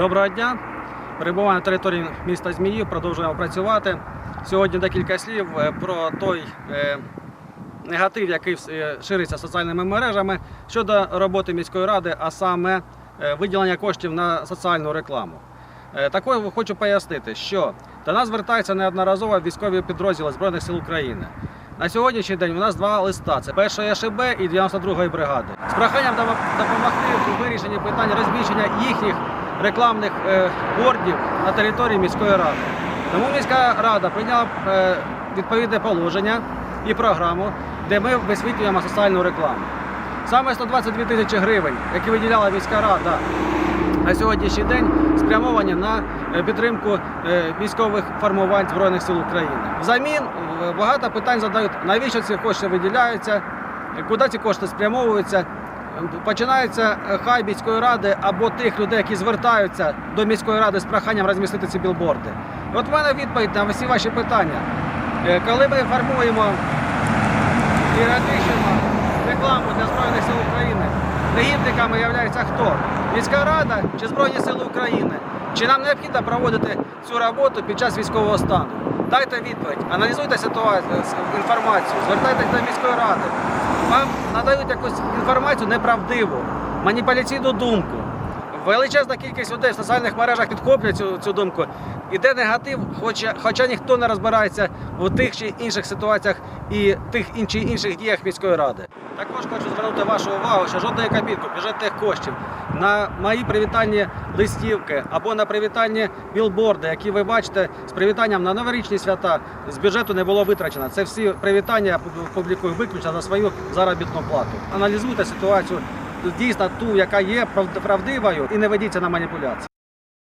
Доброго дня. Перебуваємо на території міста Зміїв, продовжуємо працювати. Сьогодні декілька слів е, про той е, негатив, який е, шириться соціальними мережами щодо роботи міської ради, а саме виділення коштів на соціальну рекламу. Такою хочу пояснити, що до нас звертаються неодноразово військові підрозділи Збройних сил України. На сьогоднішній день у нас два листа: це першої ШБ і 92-ї бригади. З проханням допомогти у вирішенні питань розміщення їхніх рекламних е, бордів на території міської ради. Тому міська рада прийняла е, відповідне положення і програму, де ми висвітлюємо соціальну рекламу. Саме 122 тисячі гривень, які виділяла міська рада на сьогоднішній день, спрямовані на е, підтримку військових формувань Збройних сил України. Взамін багато питань задають, навіщо ці кошти виділяються, куди ці кошти спрямовуються. Починається е, хай міської ради або тих людей, які звертаються до міської ради з проханням розмістити ці білборди. От в мене відповідь на всі ваші питання. Е, Коли ми формуємо і розміщуємо рекламу для Збройних сил України, негідниками являється хто? Міська рада чи Збройні Сили України? Чи нам необхідно проводити цю роботу під час військового стану? Дайте відповідь, аналізуйте ситуацію, інформацію, звертайтеся до міської ради. Вам надають якусь інформацію неправдиву, маніпуляційну думку. Величезна кількість людей в соціальних мережах підхоплює цю, цю думку. Іде негатив, хоча, хоча ніхто не розбирається в тих чи інших ситуаціях і тих чи інших діях міської ради. Також хочу звернути вашу увагу, що жодної копійки бюджетних коштів на мої привітальні листівки або на привітальні білборди, які ви бачите з привітанням на новорічні свята, з бюджету не було витрачено. Це всі привітання я публікую виключно за свою заробітну плату. Аналізуйте ситуацію дійсно ту, яка є прав- правдивою, і не ведіться на маніпуляції.